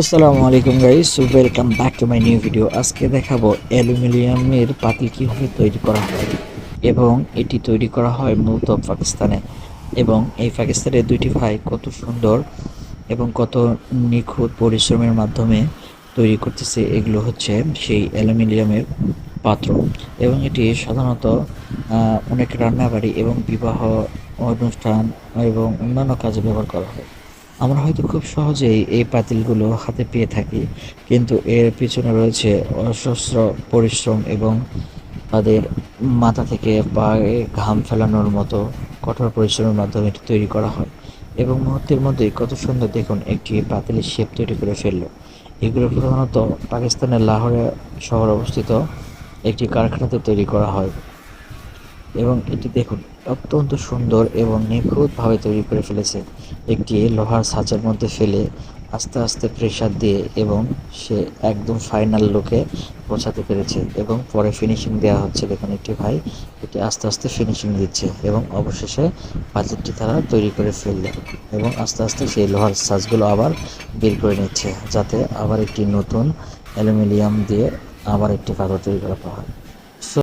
আসসালামু আলাইকুম guys welcome back to my new video আজকে দেখাবো অ্যালুমিনিয়ামের পাতিল কীভাবে তৈরি করা হয় এবং এটি তৈরি করা হয় মূলত পাকিস্তানে। এবং এই পাকিস্তানের দুইটি ভাই কত সুন্দর এবং কত নিখুঁত পরিশ্রমের মাধ্যমে তৈরি করতেছে, এগুলো হচ্ছে সেই অ্যালুমিনিয়ামের পাত্র। এবং এটি সাধারণত অনেক রান্নাবাড়ি এবং বিবাহ অনুষ্ঠান এবং অন্যান্য কাজে ব্যবহার করা হয়। আমরা হয়তো খুব সহজেই এই পাতিলগুলো হাতে পেয়ে থাকি, কিন্তু এর পিছনে রয়েছে অসহস্র পরিশ্রম এবং তাদের মাথা থেকে পায়ে ঘাম ফেলানোর মতো কঠোর পরিশ্রমের মাধ্যমে এটি তৈরি করা হয়। এবং মুহূর্তের মধ্যেই কত সুন্দর দেখুন একটি পাতিলের শেপ তৈরি করে ফেলল। এগুলো প্রধানত পাকিস্তানের লাহোরে শহর অবস্থিত একটি কারখানাতে তৈরি করা হয়। এবং এটি দেখুন, অত্যন্ত সুন্দর এবং নিখুঁতভাবে তৈরি করে ফেলেছে। একটি লোহার ছাঁচের মধ্যে ফেলে আস্তে আস্তে প্রেসার দিয়ে এবং সে একদম ফাইনাল লুকে পৌঁছাতে পেরেছে এবং পরে ফিনিশিং দেওয়া হচ্ছে। দেখুন, একটি ভাই এটি আস্তে আস্তে ফিনিশিং দিচ্ছে এবং অবশেষে পাতিলটি তারা তৈরি করে ফেললে এবং আস্তে আস্তে সেই লোহার ছাঁচগুলো আবার বের করে নিচ্ছে, যাতে আবার একটি নতুন অ্যালুমিনিয়াম দিয়ে আবার একটি পাথর তৈরি করা হয়।